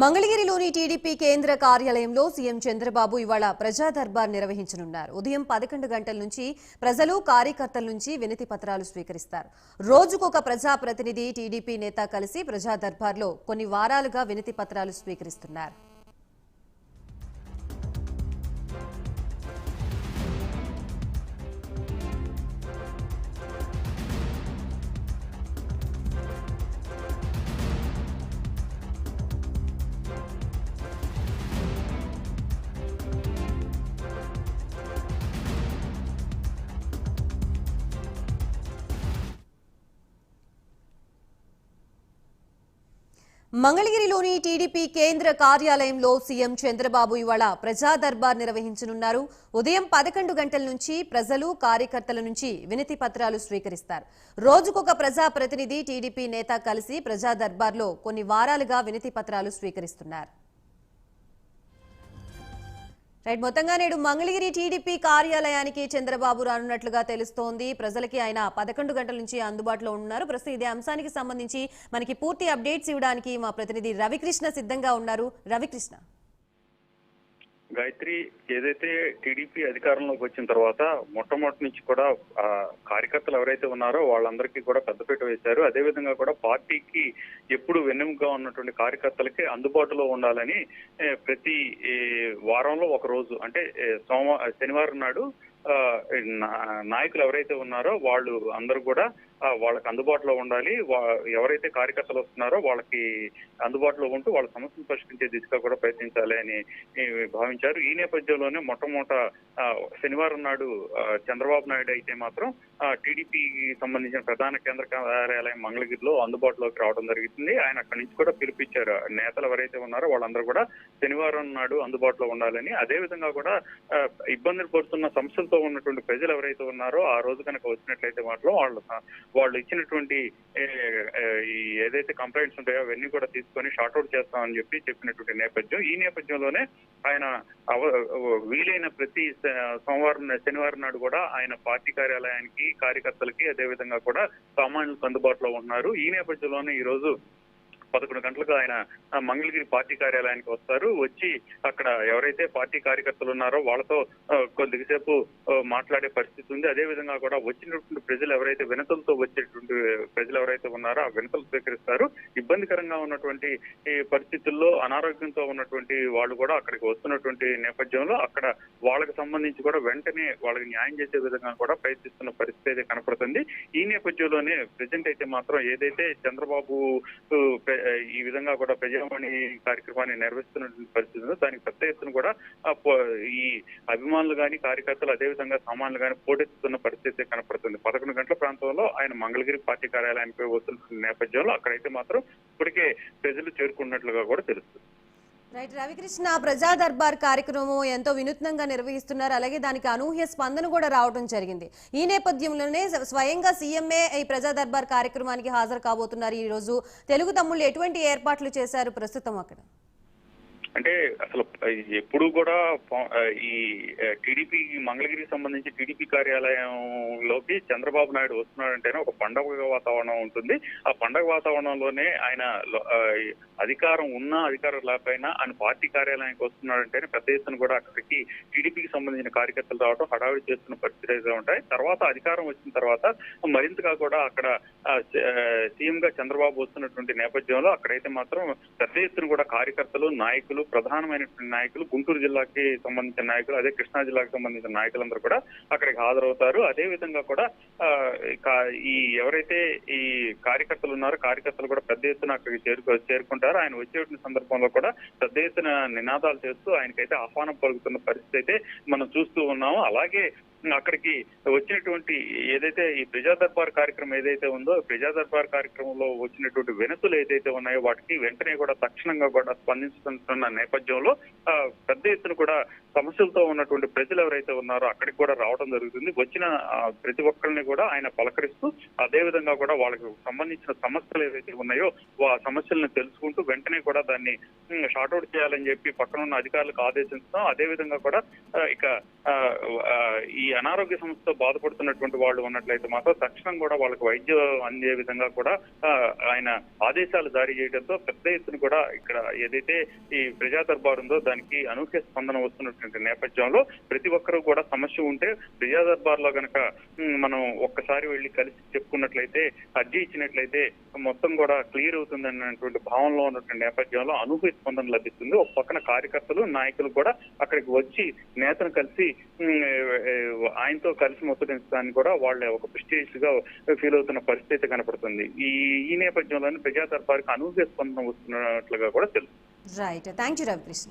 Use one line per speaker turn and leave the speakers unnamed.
మంగళగిరిలోని టీడీపీ కేంద్ర కార్యాలయంలో సీఎం చంద్రబాబు ఇవాళ ప్రజా దర్బార్ నిర్వహించనున్నారు. ఉదయం పదకొండు గంటల నుంచి ప్రజలు కార్యకర్తల నుంచి వినతి పత్రాలు స్వీకరిస్తారు. రోజుకొక ప్రజా ప్రతినిధి టీడీపీ నేత కలిసి ప్రజా దర్బార్లో కొన్ని వారాలుగా వినతి పత్రాలు స్వీకరిస్తున్నారు. మంగళగిరిలోని టీడీపీ కేంద్ర కార్యాలయంలో సీఎం చంద్రబాబు ఇవాళ ప్రజా దర్బార్ నిర్వహించనున్నారు. ఉదయం పదకొండు గంటల నుంచి ప్రజలు కార్యకర్తల నుంచి వినతి పత్రాలు స్వీకరిస్తారు. రోజుకొక ప్రజా ప్రతినిధి టీడీపీ నేత కలిసి ప్రజా దర్బార్లో కొన్ని వారాలుగా వినతి పత్రాలు స్వీకరిస్తున్నారు. రైట్ మొత్తంగా నేడు మంగళగిరి టీడీపీ కార్యాలయానికి చంద్రబాబు రానున్నట్లుగా తెలుస్తోంది. ప్రజలకి ఆయన పదకొండు గంటల నుంచి అందుబాటులో ఉన్నారు. ప్రస్తుతం ఇదే అంశానికి సంబంధించి మనకి పూర్తి అప్డేట్స్ ఇవ్వడానికి మా ప్రతినిధి రవికృష్ణ సిద్ధంగా ఉన్నారు. రవికృష్ణ.
గాయత్రి ఏదైతే టీడీపీ అధికారంలోకి వచ్చిన తర్వాత మొట్టమొదటి నుంచి కూడా కార్యకర్తలు ఎవరైతే ఉన్నారో వాళ్ళందరికీ కూడా పెద్దపీట వేశారు. అదేవిధంగా కూడా పార్టీకి ఎప్పుడు వెన్నెముగా ఉన్నటువంటి కార్యకర్తలకి అందుబాటులో ఉండాలని ప్రతి వారంలో ఒక రోజు అంటే సోమ శనివారం నాడు నాయకులు ఎవరైతే ఉన్నారో వాళ్ళు అందరూ కూడా వాళ్ళకి అందుబాటులో ఉండాలి. వా- ఎవరైతే కార్యకర్తలు వస్తున్నారో వాళ్ళకి అందుబాటులో ఉంటూ వాళ్ళ సమస్యను పరిష్కరించే దిశగా కూడా ప్రయత్నించాలి అని భావించారు. ఈ నేపథ్యంలోనే మొట్టమొదట ఆ, శనివారం నాడు ఆ, చంద్రబాబు నాయుడు అయితే మాత్రం టీడీపీకి సంబంధించిన ప్రధాన కేంద్ర కార్యాలయం మంగళగిరిలో అందుబాటులోకి రావడం జరుగుతుంది ఆయన అక్కడి నుంచి కూడా పిలిపించారు. నేతలు ఎవరైతే ఉన్నారో వాళ్ళందరూ కూడా శనివారం నాడు అందుబాటులో ఉండాలని. అదే విధంగా కూడా ఇబ్బందులు పడుతున్న సమస్యలతో ఉన్నటువంటి ప్రజలు ఎవరైతే ఉన్నారో ఆ రోజు కనుక వచ్చినట్లయితే మాత్రం వాళ్ళు వాళ్ళు ఇచ్చినటువంటి ఏదైతే కంప్లైంట్స్ ఉంటాయో అవన్నీ కూడా తీసుకొని షార్ట్అవుట్ చేస్తామని చెప్పి చెప్పినటువంటి నేపథ్యం. ఈ నేపథ్యంలోనే ఆయన అవ- వీలైన ప్రతి సోమవారం శనివారం నాడు కూడా ఆయన పార్టీ కార్యాలయానికి కార్యకర్తలకి అదే విధంగా కూడా సామాన్యులకు అందుబాటులో ఉన్నారు ఈ నేపథ్యంలోనే ఈ రోజు పదకొండు గంటలకు ఆయన మంగళగిరి పార్టీ కార్యాలయానికి వస్తారు. వచ్చి అక్కడ ఎవరైతే పార్టీ కార్యకర్తలు ఉన్నారో వాళ్ళతో కొద్దిసేపు మాట్లాడే పరిస్థితి ఉంది. అదే విధంగా కూడా వచ్చినటువంటి ప్రజలు ఎవరైతే వినతులతో వచ్చేటువంటి ప్రజలు ఎవరైతే ఉన్నారో ఆ వినతులు స్వీకరిస్తారు. ఇబ్బందికరంగా ఉన్నటువంటి ఈ పరిస్థితుల్లో అనారోగ్యంతో ఉన్నటువంటి వాళ్ళు కూడా అక్కడికి వస్తున్నటువంటి నేపథ్యంలో అక్కడ వాళ్ళకి సంబంధించి కూడా వెంటనే వాళ్ళకి న్యాయం చేసే విధంగా కూడా ప్రయత్నిస్తున్న పరిస్థితి అయితే కనపడుతుంది. ఈ నేపథ్యంలోనే ప్రజెంట్ అయితే మాత్రం ఏదైతే చంద్రబాబు ఈ విధంగా కూడా ప్రజావాణి కార్యక్రమాన్ని నిర్వహిస్తున్నటువంటి పరిస్థితి దానికి పెద్ద ఎత్తున కూడా ఈ అభిమానులు గాని కార్యకర్తలు అదేవిధంగా సామాన్లు సామాన్యులు గాని పోటెత్తుతున్న పరిస్థితి కనపడుతుంది. పదకొండు గంటల ప్రాంతంలో ఆయన మంగళగిరి పార్టీ కార్యాలయానికి వస్తున్న నేపథ్యంలో అక్కడైతే మాత్రం ఇప్పటికే ప్రజలు చేరుకున్నట్లుగా కూడా తెలుస్తుంది.
రైట్ రవికృష్ణ ప్రజా దర్బార్ కార్యక్రమం ఎంతో వినూత్నంగా నిర్వహిస్తున్నారు. అలాగే దానికి అనూహ్య స్పందన కూడా రావడం జరిగింది. ఈ నేపథ్యంలోనే స్వయంగా సీఎంఏ ఈ ప్రజా దర్బార్ కార్యక్రమానికి హాజరు కాబోతున్నారు. ఈ రోజు తెలుగు తమ్ముళ్ళు ఎటువంటి ఏర్పాట్లు చేశారు? ప్రస్తుతం అక్కడ.
అంటే అసలు ఎప్పుడు కూడా ఈ టీడీపీ మంగళగిరికి సంబంధించి టీడీపీ కార్యాలయంలోకి చంద్రబాబు నాయుడు వస్తున్నాడంటేనే ఒక పండగ వాతావరణం ఉంటుంది. ఆ పండగ వాతావరణంలోనే ఆయన అధికారం ఉన్నా అధికారం లేకపోయినా ఆయన పార్టీ కార్యాలయానికి వస్తున్నాడంటేనే పెద్ద ఎత్తున కూడా అక్కడికి టీడీపీకి సంబంధించిన కార్యకర్తలు రావడం హడావిడి చేస్తున్న పరిస్థితులు ఉంటాయి. తర్వాత అధికారం వచ్చిన తర్వాత మరింతగా కూడా అక్కడ సీఎం గా చంద్రబాబు వస్తున్నటువంటి నేపథ్యంలో అక్కడైతే మాత్రం పెద్ద ఎత్తున కూడా కార్యకర్తలు నాయకులు ప్రధానమైనటువంటి నాయకులు గుంటూరు జిల్లాకి సంబంధించిన నాయకులు అదే కృష్ణా జిల్లాకి సంబంధించిన నాయకులందరూ కూడా అక్కడికి హాజరవుతారు. అదే విధంగా కూడా ఆ, ఈ ఎవరైతే ఈ కార్యకర్తలు ఉన్నారో కార్యకర్తలు కూడా పెద్ద ఎత్తున అక్కడికి చేరుకు చేరుకుంటారు. ఆయన వచ్చేటువంటి సందర్భంలో కూడా పెద్ద ఎత్తున నినాదాలు చేస్తూ ఆయనకైతే ఆహ్వానం పలుకుతున్న పరిస్థితి అయితే మనం చూస్తూ ఉన్నాము. అలాగే అక్కడికి వచ్చినటువంటి ఏదైతే ఈ ప్రజా దర్బార్ కార్యక్రమం ఏదైతే ఉందో ప్రజా దర్బార్ కార్యక్రమంలో వచ్చినటువంటి వినతులు ఏదైతే ఉన్నాయో వాటికి వెంటనే కూడా తక్షణంగా కూడా స్పందిస్తున్న నేపథ్యంలో ఆ, పెద్ద ఎత్తున కూడా సమస్యలతో ఉన్నటువంటి ప్రజలు ఎవరైతే ఉన్నారో అక్కడికి కూడా రావడం జరుగుతుంది. వచ్చిన ప్రతి ఒక్కరిని కూడా ఆయన పలకరిస్తూ అదే విధంగా కూడా వాళ్ళకి సంబంధించిన సమస్యలు ఏవైతే ఉన్నాయో ఆ సమస్యలను తెలుసుకుంటూ వెంటనే కూడా దాన్ని షార్ట్అవుట్ చేయాలని చెప్పి పక్కన ఉన్న అధికారులకు ఆదేశిస్తున్నాం అదే విధంగా కూడా ఇక ఆ, ఈ ఈ అనారోగ్య సమస్యతో బాధపడుతున్నటువంటి వాళ్ళు ఉన్నట్లయితే మాత్రం తక్షణం కూడా వాళ్ళకి వైద్యం అందే విధంగా కూడా ఆయన ఆదేశాలు జారీ చేయడంతో పెద్ద ఎత్తున కూడా ఇక్కడ ఏదైతే ఈ ప్రజా దర్బార్ ఉందో దానికి అనూహ్య స్పందన వస్తున్నటువంటి నేపథ్యంలో ప్రతి ఒక్కరూ కూడా సమస్య ఉంటే ప్రజా దర్బార్లో గనక మనం ఒక్కసారి వెళ్ళి కలిసి చెప్పుకున్నట్లయితే అర్జీ ఇచ్చినట్లయితే మొత్తం కూడా క్లియర్ అవుతుంది అన్నటువంటి భావనలో ఉన్నటువంటి నేపథ్యంలో అనూహ్య స్పందన లభిస్తుంది. ఒక పక్కన కార్యకర్తలు నాయకులు కూడా అక్కడికి వచ్చి నేతను కలిసి ఆయనతో కలిసి ముచ్చటించడానికి కూడా వాళ్ళు ఒక ప్రెస్టీజ్గా ఫీల్ అవుతున్న పరిస్థితి కనపడుతుంది. ఈ ఈ నేపథ్యంలోనే ప్రజా దర్బార్కి అనూహ్య స్పందన వస్తున్నట్లుగా కూడా తెలుస్తుంది.
Right thank you Ravikrishna